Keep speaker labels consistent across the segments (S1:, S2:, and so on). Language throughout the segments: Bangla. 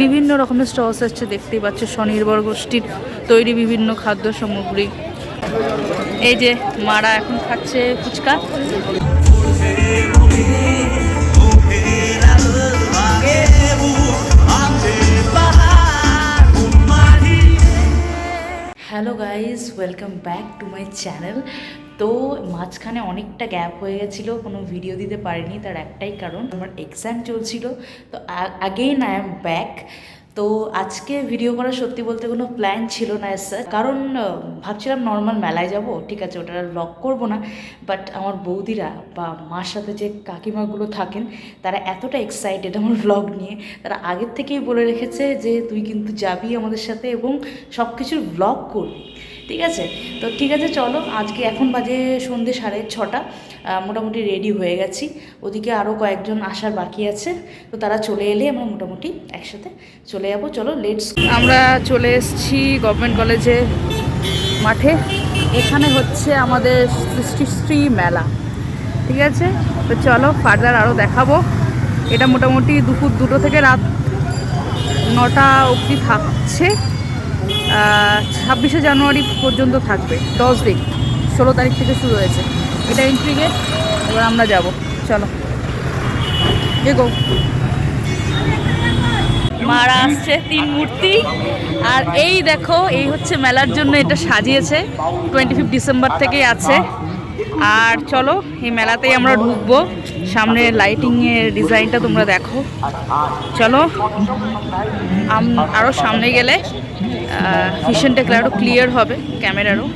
S1: বিভিন্ন রকমের স্টলস আছে, দেখতেই পাচ্ছ, স্বনির্ভর গোষ্ঠীর তৈরি বিভিন্ন খাদ্য সামগ্রী। এই যে মারা এখন খাচ্ছে phuchka. Hello guys welcome back to my channel তো মাঝখানে অনেকটা গ্যাপ হয়ে গেছিল, কোনো ভিডিও দিতে পারিনি, তার একটাই কারণ, আমার এক্সাম চলছিল। তো আগেইন আই অ্যাম ব্যাক তো আজকে ভিডিও করা সত্যি বলতে কোনো প্ল্যান ছিল না স্যার কারণ ভাবছিলাম নর্মাল মেলায় যাব, ঠিক আছে ওটা লক করব না বাট আমার বৌদিরা বা মার সাথে যে কাকিমাগুলো থাকেন, তারা এতটা এক্সাইটেড আমার ব্লগ নিয়ে। তারা আগের থেকেই বলে রেখেছে যে, তুই কিন্তু যাবি আমাদের সাথে এবং সব কিছুর ব্লগ করবি। ঠিক আছে? তো ঠিক আছে, চলো, আজকে এখন বাজে সন্ধে সাড়ে ছটা মোটামুটি রেডি হয়ে গেছি। ওদিকে আরও কয়েকজন আসার বাকি আছে, তো তারা চলে এলে আমরা মোটামুটি একসাথে চলে যাব। চলো লেটস আমরা চলে এসেছি গভর্নমেন্ট কলেজে মাঠে। এখানে হচ্ছে আমাদের সৃষ্টিশ্রী মেলা, ঠিক আছে? তো চলো ফার্দার আরও দেখাবো। এটা মোটামুটি দুপুর দুটো থেকে রাত নটা অবধি থাকছে। ছাব্বিশে জানুয়ারি পর্যন্ত থাকবে, দশ দিন, ষোলো তারিখ থেকে শুরু হয়েছে। এটা এন্ট্রি গেট এবার আমরা যাব, চলো। এগো। মারা আসছে তিন মূর্তি। আর এই দেখো, এই হচ্ছে মেলার জন্য এটা সাজিয়েছে টোয়েন্টি ফিফ ডিসেম্বর থেকেই আছে। আর চলো, এই মেলাতেই আমরা ঢুকবো। সামনে লাইটিংয়ের ডিজাইনটা তোমরা দেখো। চলো আরও সামনে গেলে ভিশনটা আরও ক্লিয়ার হবে ক্যামেরারও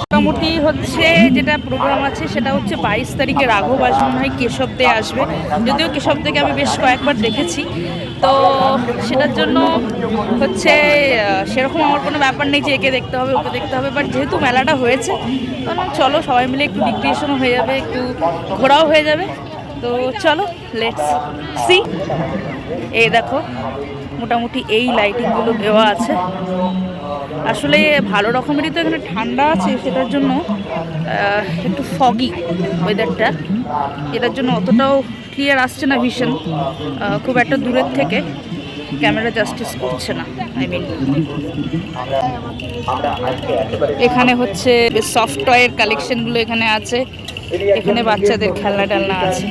S1: মোটামুটি হচ্ছে যেটা প্রোগ্রাম আছে, সেটা হচ্ছে বাইশ তারিখে রাঘব আসবে মনে হয় কেশব দে আসবে। যদিও কেশব দেকে আমি বেশ কয়েকবার দেখেছি তো সেটার জন্য হচ্ছে সেরকম আমার কোনো ব্যাপার নেই যে একে দেখতে হবে, ওকে দেখতে হবে বাট যেহেতু মেলাটা হয়েছে চলো সবাই মিলে একটু ডিক্রিয়েশনও হয়ে যাবে, একটু ঘোরাও হয়ে যাবে। তো চলো লেটস সি এই দেখো, মোটামুটি এই লাইটিংগুলো দেওয়া আছে। আসলে ভালো রকমেরই তো এখানে ঠান্ডা আছে, সেটার জন্য একটু ফগি ওয়েদারটা এটার জন্য অতটাও ক্লিয়ার আসছে না ভীষণ খুব একটা দূরের থেকে। ক্যামেরা জাস্টিস করছে না আই মিন এখানে হচ্ছে সফটওয়্যার কালেকশনগুলো এখানে আছে। এখানে বাচ্চাদের খেলনা টেলনা আছে।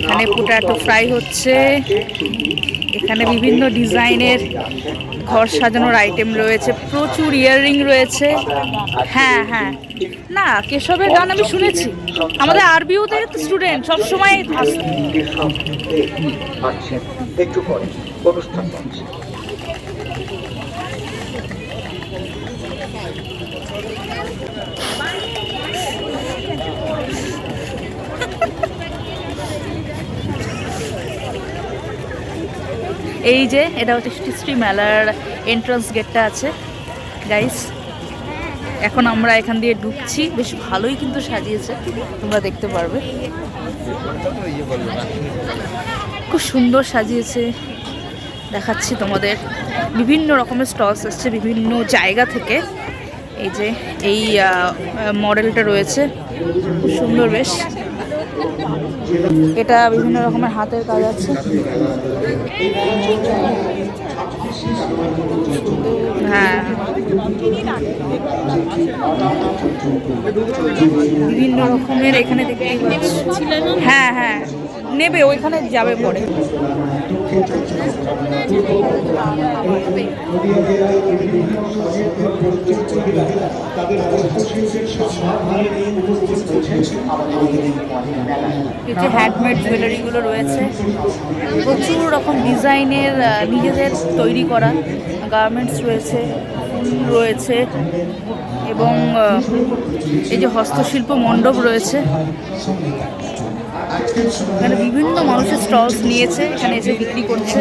S1: এখানে পোটাটো ফ্রাই হচ্ছে। এখানে বিভিন্ন ডিজাইনের ঘর সাজানোর আইটেম রয়েছে। প্রচুর ইয়াররিং রয়েছে। হ্যাঁ হ্যাঁ। না, কেশবের গান আমি শুনেছি। আমাদের আরবিওতে স্টুডেন্ট সবসময়
S2: একটু পরে, অনুষ্ঠান
S1: এই যে, এটা হচ্ছে শ্রী মেলার এন্ট্রান্স গেটটা আছে। গাইস এখন আমরা এখান দিয়ে ঢুকছি। বেশ ভালোই কিন্তু সাজিয়েছে, তোমরা দেখতে পারবে। খুব সুন্দর সাজিয়েছে। দেখাচ্ছি তোমাদের। বিভিন্ন রকমের স্টলস আসছে বিভিন্ন জায়গা থেকে। এই যে, এই মডেলটা রয়েছে। সুন্দর বেশ। এটা বিভিন্ন রকমের হাতের কাজ আছে। হ্যাঁ। বিভিন্ন রকমের এখানে দেখতে হ্যাঁ হ্যাঁ। নেবে, ওইখানে যাবে পরে। যে হ্যান্ডমেড জুয়েলারিগুলো রয়েছে, প্রচুর রকম ডিজাইনের নিজেদের তৈরি করা গার্মেন্টস রয়েছে রয়েছে, এবং এই যে হস্তশিল্প মণ্ডপ রয়েছে। এখানে বিভিন্ন মানুষের স্টলস নিয়েছে, এখানে এসে বিক্রি করছে।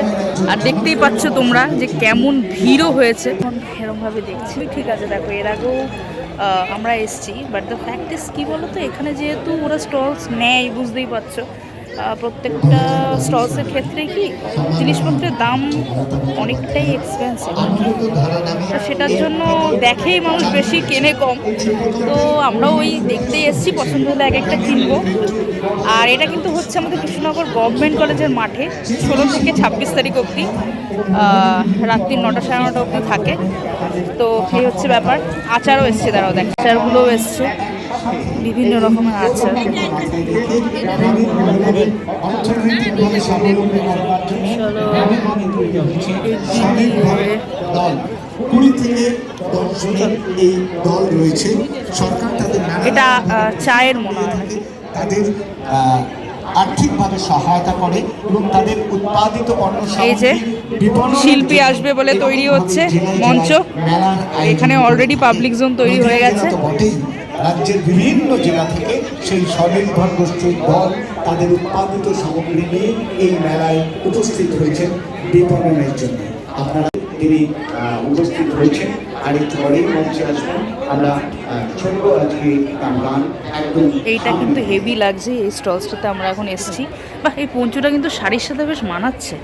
S1: আর দেখতেই পাচ্ছ তোমরা যে কেমন ভিড়ও হয়েছে। এরমভাবে দেখছি। ঠিক আছে, দেখো, এর আগেও আমরা এসছি বাট দ্য প্র্যাকটিস কী বলো তো এখানে যেহেতু ওরা স্টলস নেয়, বুঝতেই পারছ। প্রত্যেকটা স্টলসের ক্ষেত্রে কি জিনিসপত্রের দাম অনেকটাই এক্সপেন্সিভ তো সেটার জন্য দেখেই মানুষ বেশি কেনে কম। তো আমরা ওই দেখতেই এসেছি, পছন্দ হলে এক একটা কিনবো। আর এটা কিন্তু হচ্ছে আমাদের কৃষ্ণনগর গভর্নমেন্ট কলেজের মাঠে, ষোলো থেকে ছাব্বিশ তারিখ অবধি রাত্রি নটা সাড়ে নটা অবধি থাকে। তো এই হচ্ছে ব্যাপার। আচারও এসছে, দাঁড়াও দেখ। আচারগুলোও এসছে। বিভিন্ন রকমের
S3: তাদের
S1: এটা চায়ের মনে হয়
S3: তাদের আর্থিকভাবে সহায়তা করে এবং তাদের উৎপাদিত পণ্য
S1: এই যে শিল্পী আসবে বলে তৈরি হচ্ছে মঞ্চ। এখানে অলরেডি পাবলিক zone তৈরি হয়ে গেছে।
S3: রাজ্যের বিভিন্ন জেলা থেকে সেই স্বনির্ভর গোষ্ঠীর দল তাদের উৎপাদিত সামগ্রী নিয়ে এই মেলায় উপস্থিত হয়েছেন বিপণনের জন্য। আপনারা তিনি উপস্থিত হয়েছেন। আর একটু পরেই মঞ্চে আসবেন। আমরা ছোট্ট আজকে তার গান। একদম
S1: এইটা কিন্তু হেভি লাগছে এই স্টলসটাতে আমরা এখন এসেছি। বা এই পঞ্চুটা কিন্তু শাড়ির সাথে বেশ মানাচ্ছে।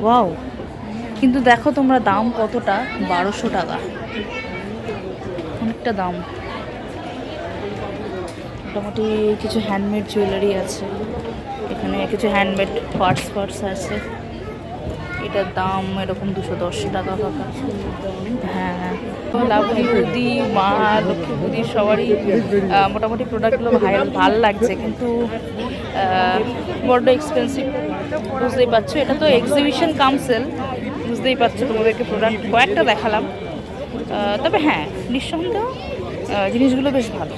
S1: ওয়াও। কিন্তু দেখো তোমরা দাম কতটা? বারোশো টাকা। অনেকটা দাম। মোটামুটি কিছু হ্যান্ডমেড জুয়েলারি আছে। এখানে কিছু হ্যান্ডমেড পার্টস পার্টস আছে। এটার দাম এরকম দুশো দশ টাকা হ্যাঁ হ্যাঁ। লাভলি বুদ্ধি মা লক্ষ্মী বুদ্ধি সবারই মোটামুটি প্রোডাক্টগুলো ভাই ভালো লাগছে। কিন্তু বড্ড এক্সপেন্সিভ বুঝতেই পারছ, এটা তো এক্সিবিশন কাউন্সিল বুঝতেই পারছ তোমাদেরকে প্রোডাক্ট কয়েকটা দেখালাম। তবে হ্যাঁ নিঃসন্দেহ জিনিসগুলো বেশ ভালো।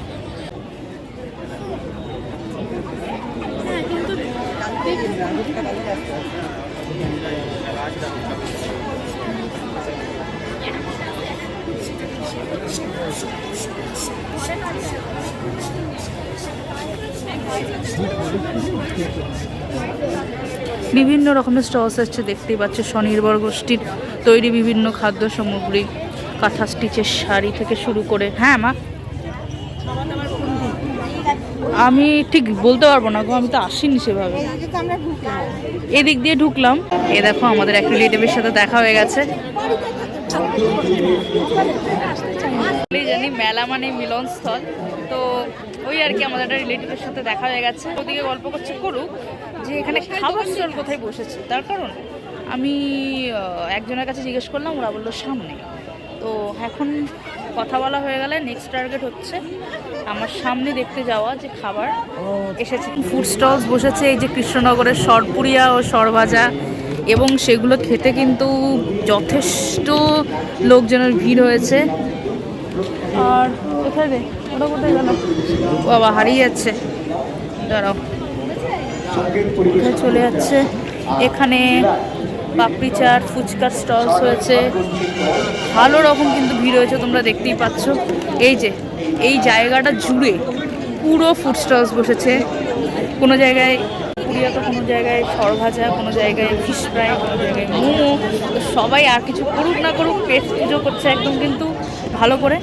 S1: বিভিন্ন রকমের স্টলস আসছে দেখতেই পাচ্ছ, স্বনির্ভর গোষ্ঠীর তৈরি বিভিন্ন খাদ্য সামগ্রী, কাঁথা স্টিচের শাড়ি থেকে শুরু করে। হ্যাঁ মা? আমি ঠিক বলতে পারব না গো, আমি তো আসিনি সেভাবে। এদিক দিয়ে ঢুকলাম। এ দেখো, আমাদের এক রিলেটিভের সাথে দেখা হয়ে গেছে। জানি, মেলা মানে মিলনস্থল। তো ওই আর কি, আমাদের একটা রিলেটিভের সাথে দেখা হয়ে গেছে। ওদিকে গল্প করছে করুক যে এখানে খাবার স্টল কোথায় বসেছে, তার কারণ আমি একজনের কাছে জিজ্ঞেস করলাম, ওরা বলল সামনে। তো এখন কথা বলা হয়ে গেলে নেক্সট টার্গেট হচ্ছে আমার সামনে দেখতে যাওয়া যে খাবার এসেছে। ফুড স্টলস বসেছে এই যে কৃষ্ণনগরের সরপুরিয়া ও সরভাজা এবং সেগুলো খেতে কিন্তু যথেষ্ট লোকজনের ভিড় হয়েছে। আর কোথায় রে? ওটা কোথায় গেল? ও বাবা হারিয়ে যাচ্ছে। দাঁড়াও। চলে যাচ্ছে? এখানে পাপড়ি চাট, ফুচকার স্টলস হয়েছে। ভালো রকম কিন্তু ভিড় হয়েছে, তোমরা দেখতেই পাচ্ছ। এই যে, এই জায়গাটা জুড়ে পুরো ফুড স্টলস বসেছে। কোনো জায়গায় পুরিয়া তো কোনো জায়গায় সরভাজা কোনো জায়গায় ফিশ ফ্রাই কোনো জায়গায়, মোমো সবাই আর কিছু করুক না করুক পেট পুজো করছে একদম কিন্তু ভালো করে।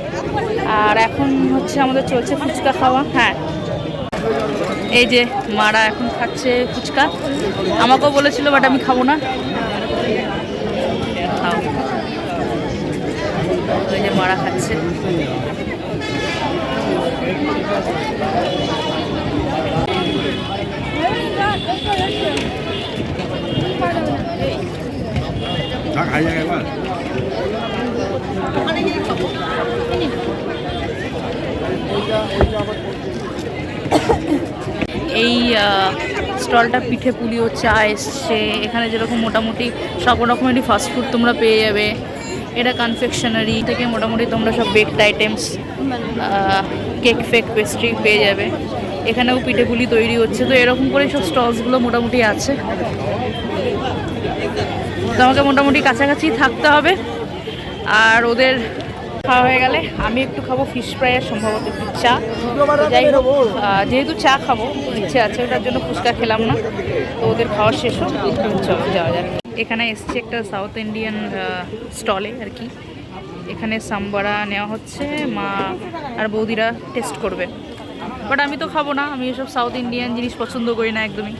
S1: আর এখন হচ্ছে আমাদের চলছে ফুচকা খাওয়া হ্যাঁ। এই যে, মারা এখন খাচ্ছে ফুচকা। আমাকেও বলেছিল, বাট আমি খাব না। ওই যে মারা খাচ্ছে। এই স্টলটা পিঠে পুলিও চা এসছে। এখানে যেরকম মোটামুটি সব রকমেরই ফাস্টফুড তোমরা পেয়ে যাবে। এটা কনফেকশনারি থেকে মোটামুটি তোমরা সব বেকড আইটেমস কেক ফেক পেস্ট্রি পেয়ে যাবে। এখানেও পিঠে পুলি তৈরি হচ্ছে, তো এরকম করে সব স্টলসগুলো মোটামুটি আছে। তোমাকে মোটামুটি কাছাকাছি থাকতে হবে। আর ওদের খাওয়া হয়ে গেলে আমি একটু খাব ফিশ ফ্রাই আর সম্ভবত একটু চা। যাই হোক যেহেতু চা খাব ইচ্ছে আছে ওটার জন্য ফুচকা খেলাম না। তো ওদের খাওয়া শেষ হোক চলো যাওয়া যাক। এখানে এসছে একটা সাউথ ইন্ডিয়ান স্টলে আর কি। এখানে সাম্বারা নেওয়া হচ্ছে, মা আর বৌদিরা টেস্ট করবে। বাট আমি তো খাব না, আমি এসব সাউথ ইন্ডিয়ান জিনিস পছন্দ করি না একদমই।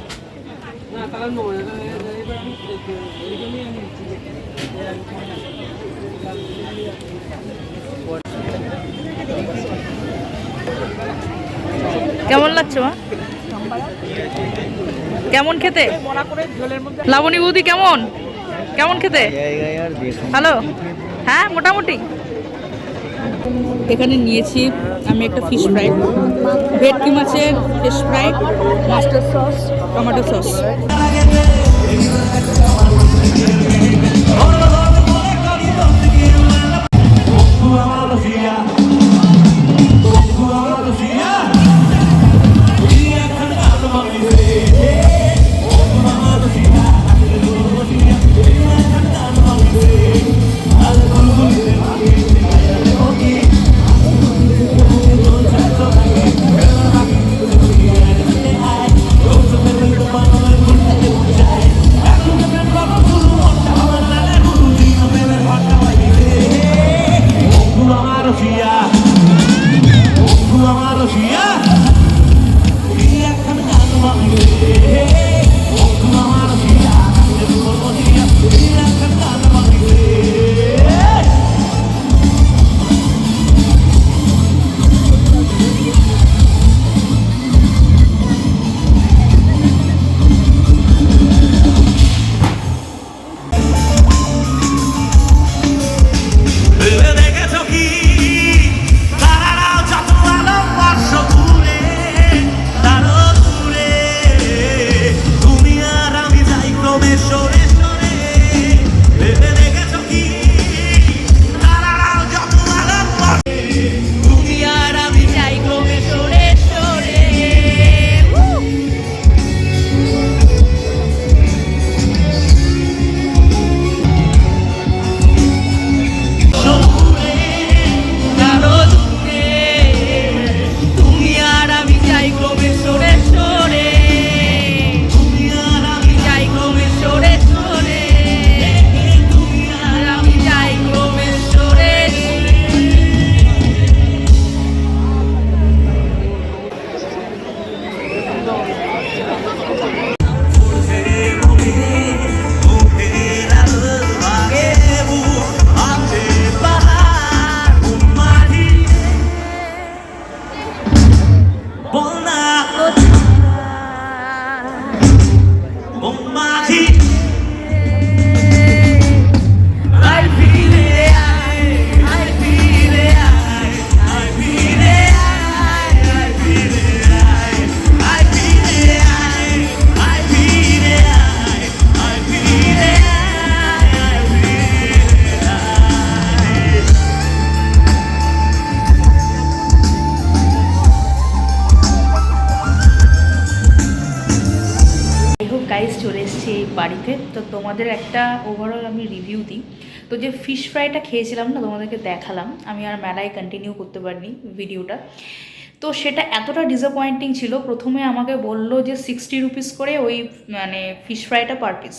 S1: কেমন লাগছে মা? কেমন খেতে? লাবণী বৌদি কেমন? কেমন খেতে? হ্যালো হ্যাঁ মোটামুটি। এখানে নিয়েছি আমি একটা ফিশ ফ্রাই ভেটকি মাছের fish fry mustard sauce tomato sauce তো তোমাদের একটা ওভারঅল আমি রিভিউ দিই। তো যে ফিশ ফ্রাইটা খেয়েছিলাম না, তোমাদেরকে দেখালাম। আমি আর মেলায় কন্টিনিউ করতে পারিনি ভিডিওটা তো সেটা এতটা ডিসঅ্যাপয়েন্টিং ছিল, প্রথমে আমাকে বলল যে সিক্সটি রুপিস করে ওই মানে ফিশ ফ্রাইটা পার পিস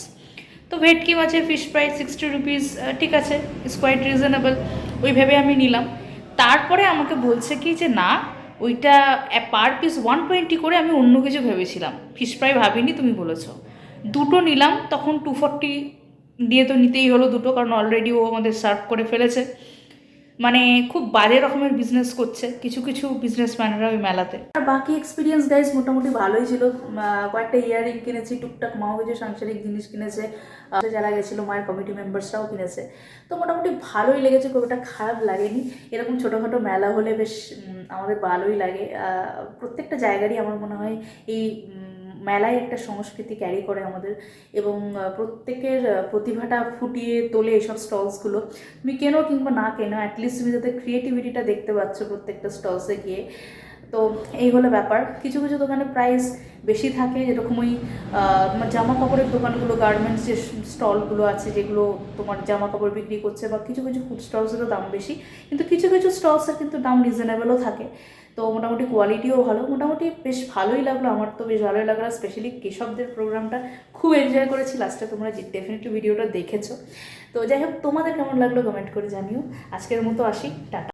S1: তো ভেটকি মাছের ফিশ ফ্রাই সিক্সটি রুপিস ঠিক আছে ইটস কোয়াইট রিজনেবল ওই ভেবে আমি নিলাম। তারপরে আমাকে বলছে কি যে না, ওইটা পার পিস ওয়ান টোয়েন্টি করে আমি অন্য কিছু ভেবেছিলাম। ফিশ ফ্রাই ভাবিনি তুমি বলেছ। দুটো নিলাম, তখন টু ফর্টি দিয়ে তো নিতেই হলো দুটো, কারণ অলরেডি ও আমাদের সার্ভ করে ফেলেছে। মানে খুব বাজে রকমের বিজনেস করছে, কিছু কিছু বিজনেসম্যানরা ওই মেলাতে। আর বাকি এক্সপিরিয়েন্স গাইজ মোটামুটি ভালোই ছিল। কয়েকটা ইয়ারিং কিনেছি, টুকটাক মাও কিছু সাংসারিক জিনিস কিনেছে যারা গেছিল, মায়ের কমিটি মেম্বার্সরাও কিনেছে। তো মোটামুটি ভালোই লেগেছে, খুব একটা খারাপ লাগেনি। এরকম ছোটোখাটো মেলা হলে বেশ আমাদের ভালোই লাগে। প্রত্যেকটা জায়গারই আমার মনে হয় এই মেলায় একটা সংস্কৃতি ক্যারি করে আমাদের এবং প্রত্যেকের প্রতিভাটা ফুটিয়ে তোলে এসব স্টলসগুলো তুমি কেনো কিংবা না কেনো অ্যাটলিস্ট তুমি যাতে ক্রিয়েটিভিটিটা দেখতে পাচ্ছ প্রত্যেকটা স্টলসে গিয়ে। তো এই হলো ব্যাপার। কিছু কিছু দোকানে প্রাইস বেশি থাকে, যেরকম ওই তোমার জামা কাপড়ের দোকানগুলো গার্মেন্টস যে স্টলগুলো আছে, যেগুলো তোমার জামা কাপড় বিক্রি করছে বা কিছু কিছু ফুড স্টলসেরও দাম বেশি। কিন্তু কিছু কিছু স্টলসের কিন্তু দাম রিজনেবলও থাকে। তো মোটামুটি কোয়ালিটিও ভালো। মোটামুটি বেশ ভালোই লাগল, আমার তো বেশ ভালোই লাগল। স্পেশালি কেশবদের প্রোগ্রামটা খুব এনজয় করেছি। লাস্টে তোমরা ডেফিনেটলি ভিডিওটা দেখেছ। তো যাই হোক, তোমাদের কেমন লাগল কমেন্ট করে জানিও। আজকের মতো আসি, টাটা।